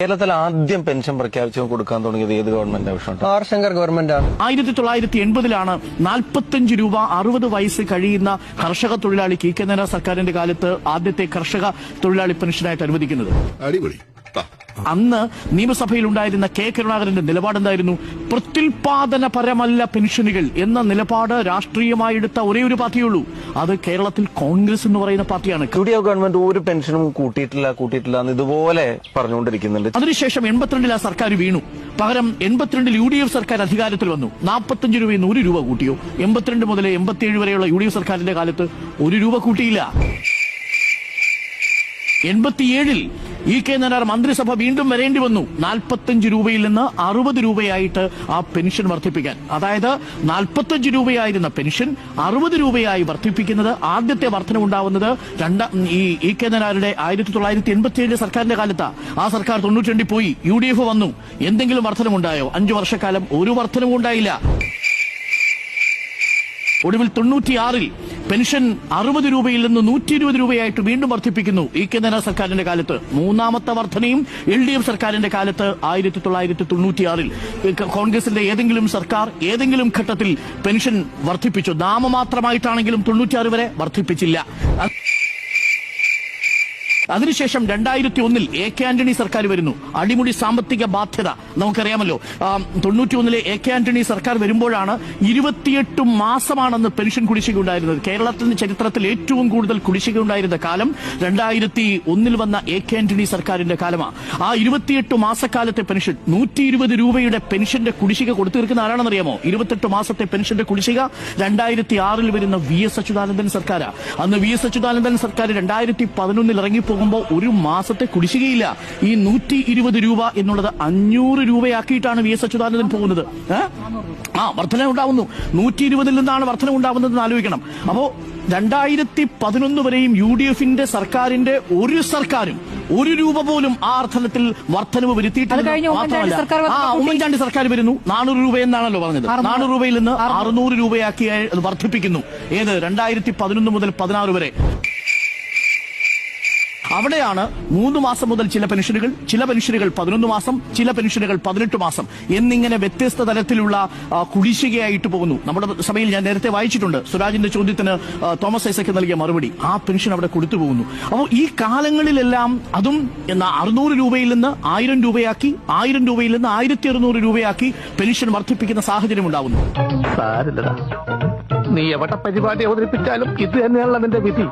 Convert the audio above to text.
കേരളത്തിൽ ആദ്യം പെൻഷൻ പ്രഖ്യാപിച്ചു കൊടുക്കാൻ തുടങ്ങിയത് ഏത് ഗവൺമെന്റ് ആവശ്യം ആർ ശങ്കർ ഗവൺമെന്റ് ആണ് ആയിരത്തി തൊള്ളായിരത്തി എൺപതിലാണ് നാൽപ്പത്തഞ്ച് രൂപ അറുപത് വയസ്സ് കഴിയുന്ന കർഷക തൊഴിലാളി കെ കെ നേര സർക്കാരിന്റെ കാലത്ത് ആദ്യത്തെ കർഷക തൊഴിലാളി പെൻഷനായിട്ട് അനുവദിക്കുന്നത്. അടിപൊളി. താ. അന്ന് നിയമസഭയിൽ ഉണ്ടായിരുന്ന കെ കരുണാകരന്റെ നിലപാടെന്തായിരുന്നു? പ്രത്യുൽപാദനപരമല്ല പെൻഷനുകൾ എന്ന നിലപാട് രാഷ്ട്രീയമായി എടുത്ത ഒരേ ഒരു പാർട്ടിയുള്ളൂ. അത് കേരളത്തിൽ കോൺഗ്രസ് എന്ന് പറയുന്ന പാർട്ടിയാണ്. യു ഡി എഫ് ഗവൺമെന്റ് ഒരു പെൻഷനും കൂട്ടിയിട്ടില്ല കൂട്ടിയിട്ടില്ല എന്ന് ഇതുപോലെ പറഞ്ഞുകൊണ്ടിരിക്കുന്നുണ്ട്. അതിനുശേഷം എൺപത്തിരണ്ടിൽ ആ സർക്കാർ വീണു. പകരം എൺപത്തിരണ്ടിൽ യു ഡി എഫ് സർക്കാർ അധികാരത്തിൽ വന്നു. നാൽപ്പത്തഞ്ച് രൂപയിൽ നിന്ന് ഒരു രൂപ കൂട്ടിയോ? എൺപത്തിരണ്ട് മുതൽ എൺപത്തിയേഴ് വരെയുള്ള യു ഡി എഫ് സർക്കാരിന്റെ കാലത്ത് ഒരു രൂപ കൂട്ടിയില്ല. എൺപത്തിയേഴിൽ ഇ കെ നായർ മന്ത്രിസഭ വീണ്ടും വരേണ്ടി വന്നു. നാൽപ്പത്തഞ്ച് രൂപയിൽ നിന്ന് അറുപത് രൂപയായിട്ട് ആ പെൻഷൻ വർദ്ധിപ്പിക്കാൻ. അതായത് നാൽപ്പത്തഞ്ച് രൂപയായിരുന്ന പെൻഷൻ അറുപത് രൂപയായി വർദ്ധിപ്പിക്കുന്നത് ആദ്യത്തെ വർധന ഉണ്ടാവുന്നത് രണ്ടാം ഈ ഇ കെ നായരുടെ ആയിരത്തി തൊള്ളായിരത്തി എൺപത്തിയേഴ് സർക്കാരിന്റെ കാലത്താ. ആ സർക്കാർ തൊണ്ണൂറ്റി പോയി. യു ഡി എഫ് വന്നു. എന്തെങ്കിലും വർധനമുണ്ടായോ അഞ്ചു വർഷക്കാലം ഒരു വർധനവും ഉണ്ടായില്ല. ഒടുവിൽ തൊണ്ണൂറ്റിയാറിൽ പെൻഷൻ അറുപത് രൂപയിൽ നിന്ന് നൂറ്റി ഇരുപത് രൂപയായിട്ട് വീണ്ടും വർദ്ധിപ്പിക്കുന്നു. ഇ കെ നേന സർക്കാരിന്റെ കാലത്ത് മൂന്നാമത്തെ വർധനയും എൽ ഡി എഫ് സർക്കാരിന്റെ കാലത്ത് ആയിരത്തി തൊള്ളായിരത്തി തൊണ്ണൂറ്റിയാറിൽ കോൺഗ്രസിന്റെ ഏതെങ്കിലും സർക്കാർ ഏതെങ്കിലും ഘട്ടത്തിൽ പെൻഷൻ വർദ്ധിപ്പിച്ചു. നാമമാത്രമായിട്ടാണെങ്കിലും തൊണ്ണൂറ്റിയാറ് വരെ വർദ്ധിപ്പിച്ചില്ല. അതിനുശേഷം രണ്ടായിരത്തി ഒന്നിൽ എ കെ ആന്റണി സർക്കാർ വരുന്നു. അടിമുടി സാമ്പത്തിക ബാധ്യത. നമുക്കറിയാമല്ലോ. തൊണ്ണൂറ്റി ഒന്നിലെ എ കെ ആന്റണി സർക്കാർ വരുമ്പോഴാണ് ഇരുപത്തിയെട്ട് മാസമാണെന്ന് പെൻഷൻ കുടിശ്ശിക ഉണ്ടായിരുന്നത് കേരളത്തിന്റെ ചരിത്രത്തിൽ ഏറ്റവും കൂടുതൽ കുടിശ്ശിക ഉണ്ടായിരുന്ന കാലം രണ്ടായിരത്തി ഒന്നിൽ വന്ന എ കെ ആന്റണി സർക്കാരിന്റെ കാലമാണ് ആ ഇരുപത്തിയെട്ട് മാസക്കാലത്തെ പെൻഷൻ നൂറ്റി ഇരുപത് രൂപയുടെ പെൻഷന്റെ കുടിശ്ശിക കൊടുത്തു തീർക്കുന്ന ആരാണെന്നറിയാമോ? ഇരുപത്തെട്ട് മാസത്തെ പെൻഷന്റെ കുടിശ്ശിക രണ്ടായിരത്തി ആറിൽ വരുന്ന വി എസ് അച്യുതാനന്ദൻ സർക്കാർ അന്ന് വി എസ് അച്യുതാനന്ദൻ സർക്കാർ രണ്ടായിരത്തി പതിനൊന്നിൽ ഇറങ്ങിപ്പോകുമ്പോൾ ഒരു മാസത്തെ കുടിശ്ശികയില്ല. ഈ നൂറ്റി ഇരുപത് രൂപ എന്നുള്ളത് അഞ്ഞൂറ് രൂപയാക്കിയിട്ടാണ് വി എസ് അച്യുതാനന്ദൻ പോകുന്നത്? ആ വർധന ഉണ്ടാവുന്നു നൂറ്റി ഇരുപതിൽ നിന്നാണ് വർധന ഉണ്ടാവുന്നതെന്ന് ആലോചിക്കണം. അപ്പോ രണ്ടായിരത്തി പതിനൊന്ന് വരെയും യു ഡി എഫിന്റെ സർക്കാരിന്റെ ഒരു സർക്കാരും ഒരു രൂപ പോലും ആ അർത്ഥത്തിൽ വർധനവ് വരുത്തിയിട്ടില്ല ഉമ്മൻചാണ്ടി മാത്രമല്ല. സർക്കാർ ആ ഉമ്മൻചാണ്ടി സർക്കാർ വരുന്നു. നാനൂറ് രൂപ എന്നാണല്ലോ പറഞ്ഞത്. നാനൂറ് രൂപയിൽ നിന്ന്. അറുന്നൂറ്. രൂപയാക്കി വർദ്ധിപ്പിക്കുന്നു. ഏത്? രണ്ടായിരത്തി പതിനൊന്ന് മുതൽ പതിനാറ് വരെ. അവിടെയാണ് മൂന്ന് മാസം മുതൽ ചില പെൻഷനുകൾ ചില പെൻഷനുകൾ പതിനൊന്ന് മാസം ചില പെൻഷനുകൾ പതിനെട്ട് മാസം എന്നിങ്ങനെ വ്യത്യസ്ത തരത്തിലുള്ള കുടിശ്ശികയായിട്ട് പോകുന്നു. നമ്മുടെ സഭയിൽ ഞാൻ നേരത്തെ വായിച്ചിട്ടുണ്ട്. സുരാജിന്റെ ചോദ്യത്തിന് തോമസ് ഐസക്ക് നൽകിയ മറുപടി. ആ പെൻഷൻ അവിടെ കൊടുത്തു പോകുന്നു. അപ്പോൾ ഈ കാലങ്ങളിലെല്ലാം അതും അറുന്നൂറ് രൂപയിൽ നിന്ന് ആയിരം രൂപയാക്കി ആയിരം രൂപയിൽ നിന്ന് ആയിരത്തി അറുന്നൂറ് രൂപയാക്കി പെൻഷൻ വർദ്ധിപ്പിക്കുന്ന സാഹചര്യം ഉണ്ടാകുന്നു നീ എവിടെ പരിപാടി അവതരിപ്പിച്ചാലും ഇത് തന്നെയാണല്ലോ നിന്റെ വിധി.